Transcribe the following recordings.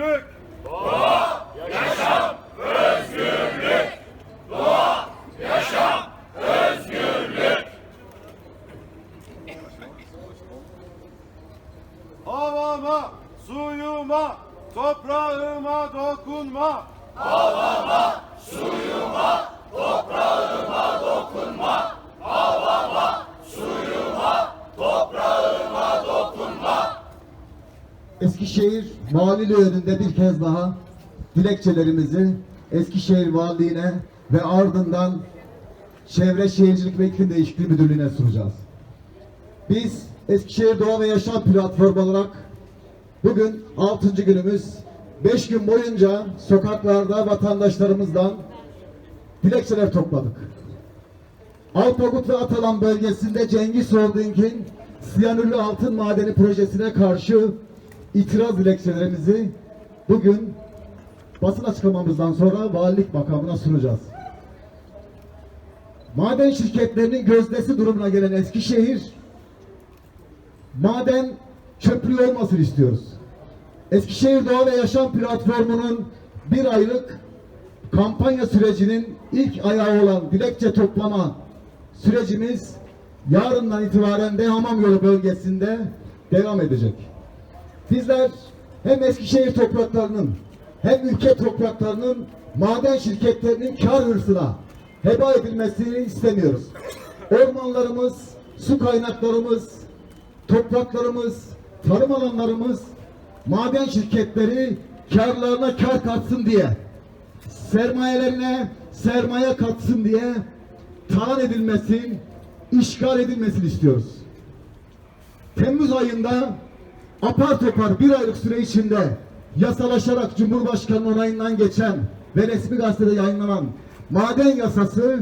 özgürlük. Eskişehir Valiliği önünde bir kez daha dilekçelerimizi Eskişehir Valiliğine ve ardından Çevre Şehircilik ve İklim Değişikliği Müdürlüğü'ne sunacağız. Biz Eskişehir Doğa ve Yaşam Platformu olarak bugün 6. günümüz 5 gün boyunca sokaklarda vatandaşlarımızdan dilekçeler topladık. Alpagut ve Atalan bölgesinde Cengiz Holding'in siyanürlü altın madeni projesine karşı itiraz dilekçelerimizi bugün basın açıklamamızdan sonra valilik makamına sunacağız. Maden şirketlerinin gözdesi durumuna gelen Eskişehir maden çöplüğü olmasını istiyoruz. Eskişehir Doğa ve Yaşam Platformu'nun bir aylık kampanya sürecinin ilk ayağı olan dilekçe toplama sürecimiz yarından itibaren de Hamam Yolu bölgesinde devam edecek. Bizler hem Eskişehir topraklarının hem ülke topraklarının maden şirketlerinin kar hırsına heba edilmesini istemiyoruz. Ormanlarımız, su kaynaklarımız, topraklarımız, tarım alanlarımız maden şirketleri karlarına kar katsın diye sermayelerine sermaye katsın diye talan edilmesin, işgal edilmesini istiyoruz. Temmuz ayında apar topar bir aylık süre içinde yasalaşarak Cumhurbaşkanı onayından geçen ve resmi gazetede yayınlanan maden yasası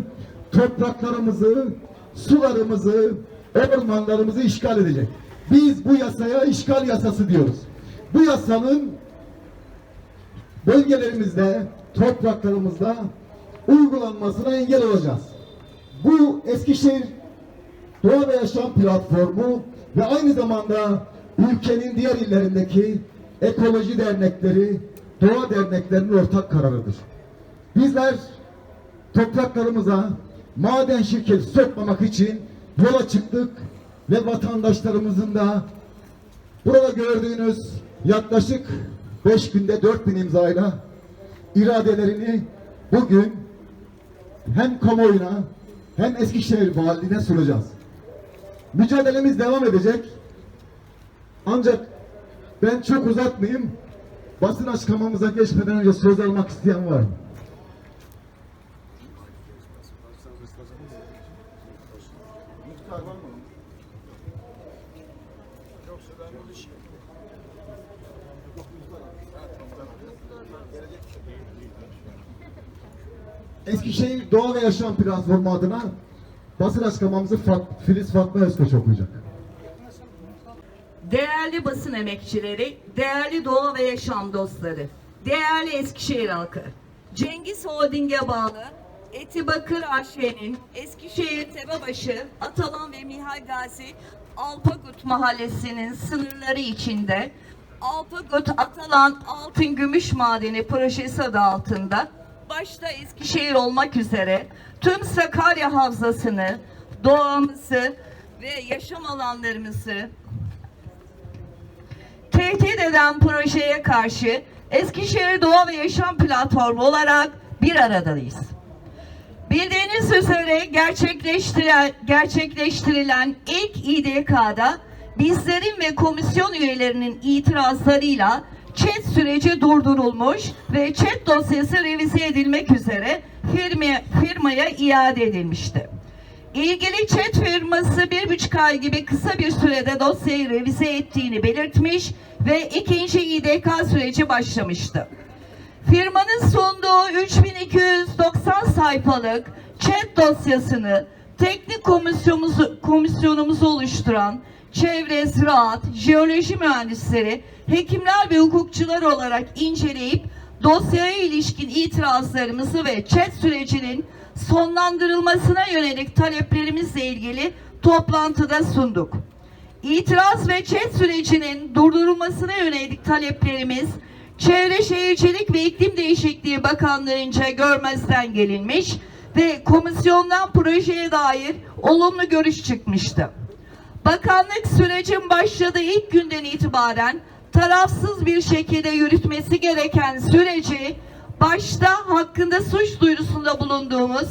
topraklarımızı, sularımızı, ormanlarımızı işgal edecek. Biz bu yasaya işgal yasası diyoruz. Bu yasanın bölgelerimizde, topraklarımızda uygulanmasına engel olacağız. Bu Eskişehir Doğa ve Yaşam Platformu ve aynı zamanda ülkenin diğer illerindeki ekoloji dernekleri, doğa derneklerinin ortak kararıdır. Bizler topraklarımıza maden şirketi sokmamak için yola çıktık ve vatandaşlarımızın da burada gördüğünüz yaklaşık 5 günde 4000 imzayla iradelerini bugün hem kamuoyuna hem Eskişehir Valiliğine sunacağız. Mücadelemiz devam edecek. Ancak ben çok uzatmayayım. Basın açıklamamıza geçmeden önce söz almak isteyen var mı? Eskişehir Doğa ve Yaşam Platformu adına basın açıklamamızı Fat, Filiz Fatma Özkoç okuyacak. Değerli basın emekçileri, değerli doğa ve yaşam dostları, değerli Eskişehir halkı, Cengiz Holding'e bağlı Etibakır AŞ'nin Eskişehir Tepebaşı, Atalan ve Mihal Gazi Alpagut Mahallesi'nin sınırları içinde Alpagut Atalan Altın Gümüş Madeni projesi adı altında başta Eskişehir olmak üzere tüm Sakarya Havzası'nı, doğamızı ve yaşam alanlarımızı tehdit eden projeye karşı Eskişehir Doğa ve Yaşam Platformu olarak bir aradayız. Bildiğiniz üzere gerçekleştirilen, gerçekleştirilen ilk İDK'da bizlerin ve komisyon üyelerinin itirazlarıyla chat süreci durdurulmuş ve chat dosyası revize edilmek üzere firmaya, firmaya iade edilmişti. İlgili chat firması bir buçuk ay gibi kısa bir sürede dosyayı revize ettiğini belirtmiş ve ikinci İDK süreci başlamıştı. Firmanın sunduğu 3290 sayfalık chat dosyasını teknik komisyonumuzu, komisyonumuzu oluşturan çevre, ziraat, jeoloji mühendisleri, hekimler ve hukukçular olarak inceleyip dosyaya ilişkin itirazlarımızı ve chat sürecinin sonlandırılmasına yönelik taleplerimizle ilgili toplantıda sunduk. İtiraz ve chat sürecinin durdurulmasına yönelik taleplerimiz Çevre Şehircilik ve İklim Değişikliği Bakanlığı'nca görmezden gelinmiş ve komisyondan projeye dair olumlu görüş çıkmıştı. Bakanlık sürecin başladığı ilk günden itibaren tarafsız bir şekilde yürütmesi gereken süreci başta hakkında suç duyurusunda bulunduğumuz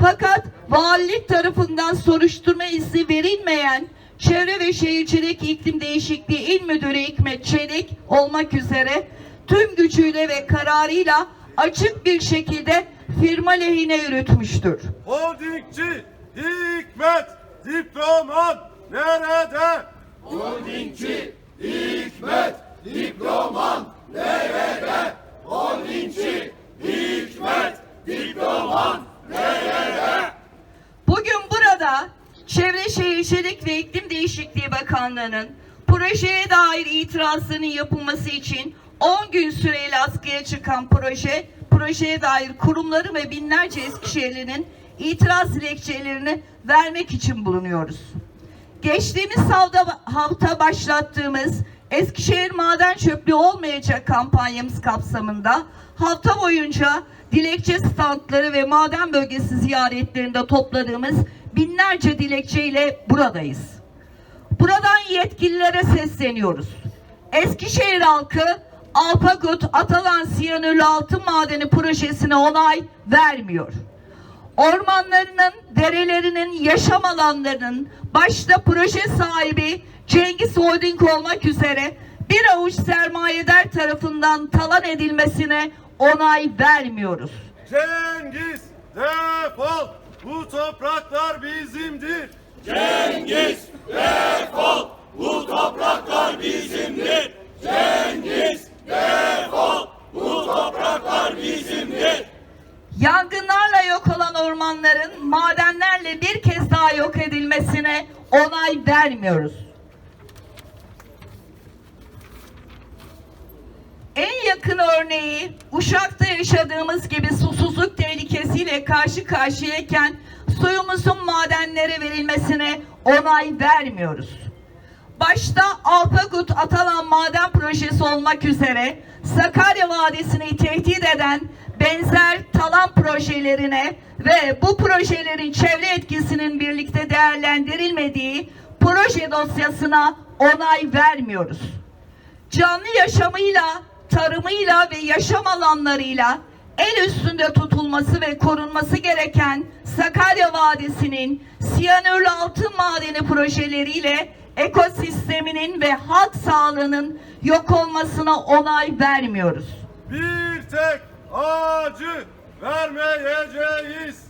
fakat valilik tarafından soruşturma izni verilmeyen Çevre ve Şehircilik İklim Değişikliği İl Müdürü Hikmet Çelik olmak üzere tüm gücüyle ve kararıyla açık bir şekilde firma lehine yürütmüştür. Holdingçi Hikmet diploman nerede? Bugün burada Çevre Şehircilik ve İklim Değişikliği Bakanlığı'nın projeye dair itirazlarının yapılması için 10 gün süreyle askıya çıkan proje, projeye dair kurumları ve binlerce Eskişehirli'nin itiraz dilekçelerini vermek için bulunuyoruz. Geçtiğimiz hafta, hafta başlattığımız Eskişehir Maden Çöplüğü Olmayacak kampanyamız kapsamında hafta boyunca dilekçe standları ve maden bölgesi ziyaretlerinde topladığımız binlerce dilekçeyle buradayız. Buradan yetkililere sesleniyoruz. Eskişehir halkı Alpagut Atalan Siyanürlü Altın Madeni projesine onay vermiyor ormanlarının, derelerinin, yaşam alanlarının başta proje sahibi Cengiz Holding olmak üzere bir avuç sermayedar tarafından talan edilmesine onay vermiyoruz. Cengiz defol bu topraklar bizimdir. Yangınlarla yok olan ormanların madenlerle bir kez daha yok edilmesine onay vermiyoruz. Yakın örneği Uşak'ta yaşadığımız gibi susuzluk tehlikesiyle karşı karşıyayken suyumuzun madenlere verilmesine onay vermiyoruz. Başta Alpagut Atalan Maden Projesi olmak üzere Sakarya Vadisi'ni tehdit eden benzer talan projelerine ve bu projelerin çevre etkisinin birlikte değerlendirilmediği proje dosyasına onay vermiyoruz canlı yaşamıyla, tarımıyla ve yaşam alanlarıyla el üstünde tutulması ve korunması gereken Sakarya Vadisi'nin siyanürlü altın madeni projeleriyle ekosisteminin ve halk sağlığının yok olmasına onay vermiyoruz. Bir tek acı vermeyeceğiz.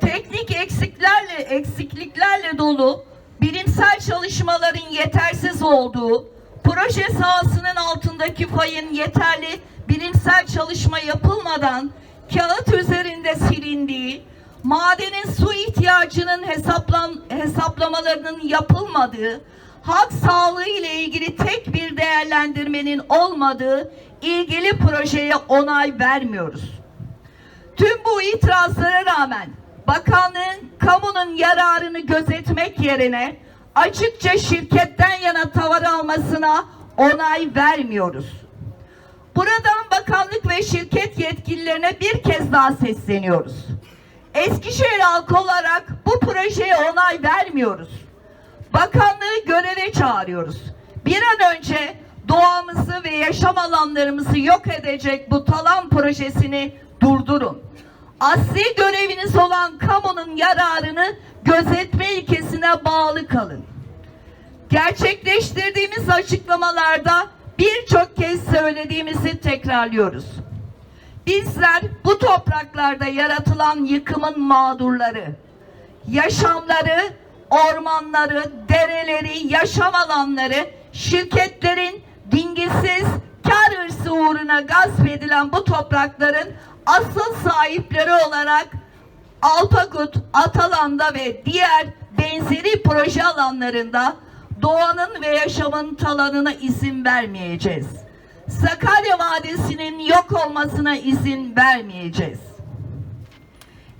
teknik eksiklerle eksikliklerle dolu bilimsel çalışmaların yetersiz olduğu, proje sahasının altındaki fayın yeterli bilimsel çalışma yapılmadan kağıt üzerinde silindiği, madenin su ihtiyacının hesaplan, hesaplamalarının yapılmadığı, halk sağlığı ile ilgili tek bir değerlendirmenin olmadığı ilgili projeye onay vermiyoruz. Tüm bu itirazlara rağmen bakanlığın kamunun yararını gözetmek yerine açıkça şirketten yana tavır almasına onay vermiyoruz. Buradan bakanlık ve şirket yetkililerine bir kez daha sesleniyoruz. Eskişehir halkı olarak bu projeye onay vermiyoruz. Bakanlığı göreve çağırıyoruz. Bir an önce doğamızı ve yaşam alanlarımızı yok edecek bu talan projesini durdurun. Asli göreviniz olan kamunun yararını gözetme ilkesine bağlı kalın. Gerçekleştirdiğimiz açıklamalarda birçok kez söylediğimizi tekrarlıyoruz. Bizler bu topraklarda yaratılan yıkımın mağdurları, yaşamları, ormanları, dereleri, yaşam alanları şirketlerin dingisiz kar hırsı uğruna gasp edilen bu toprakların asıl sahipleri olarak Alpagut, Atalan'da ve diğer benzeri proje alanlarında doğanın ve yaşamın talanına izin vermeyeceğiz. Sakarya Vadisi'nin yok olmasına izin vermeyeceğiz.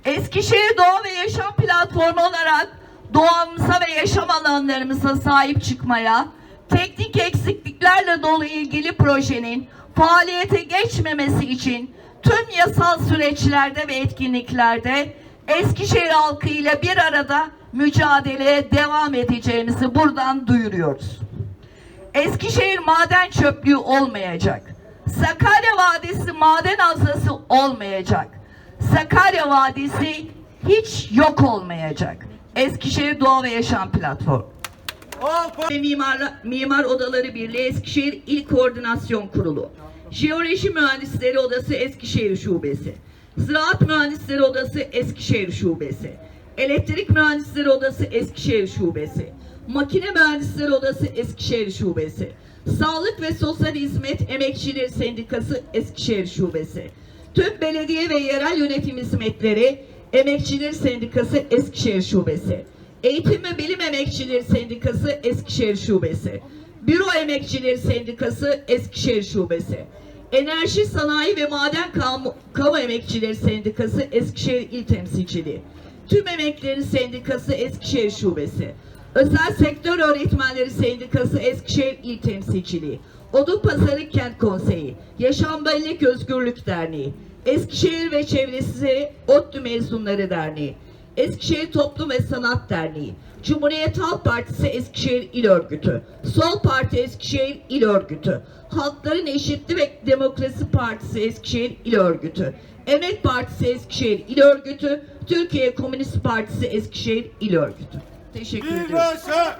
Eskişehir Doğa ve Yaşam Platformu olarak doğamıza ve yaşam alanlarımıza sahip çıkmaya, teknik eksikliklerle dolu ilgili projenin faaliyete geçmemesi için tüm yasal süreçlerde ve etkinliklerde Eskişehir halkı ile bir arada mücadeleye devam edeceğimizi buradan duyuruyoruz. Eskişehir maden çöplüğü olmayacak. Sakarya Vadisi maden havzası olmayacak. Sakarya Vadisi hiç yok olmayacak. Eskişehir Doğa ve Yaşam Platformu. Alpa ve Mimar, Mimar Odaları Birliği Eskişehir İl Koordinasyon Kurulu, Jeoloji Mühendisleri Odası Eskişehir Şubesi, Ziraat Mühendisleri Odası Eskişehir Şubesi, Elektrik Mühendisleri Odası Eskişehir Şubesi, Makine Mühendisleri Odası Eskişehir Şubesi, Sağlık ve Sosyal Hizmet Emekçileri Sendikası Eskişehir Şubesi, Tüm belediye ve yerel yönetim hizmetleri Emekçiler Sendikası Eskişehir Şubesi, Eğitim ve Bilim Emekçileri Sendikası Eskişehir Şubesi, Büro Emekçileri Sendikası Eskişehir Şubesi, Enerji Sanayi ve Maden Kamu, Kamu Emekçileri Sendikası Eskişehir İl Temsilciliği, Tüm Emeklilerin Sendikası Eskişehir Şubesi, Özel Sektör Öğretmenleri Sendikası Eskişehir İl Temsilciliği, Odun Pazarı Kent Konseyi, Yaşam Bellek Özgürlük Derneği, Eskişehir ve Çevresi ODTÜ Mezunları Derneği, Eskişehir Toplum ve Sanat Derneği, Cumhuriyet Halk Partisi Eskişehir İl Örgütü, Sol Parti Eskişehir İl Örgütü, Halkların Eşitliği ve Demokrasi Partisi Eskişehir İl Örgütü, Emek Partisi Eskişehir İl Örgütü, Türkiye Komünist Partisi Eskişehir İl Örgütü. Teşekkür birleşe,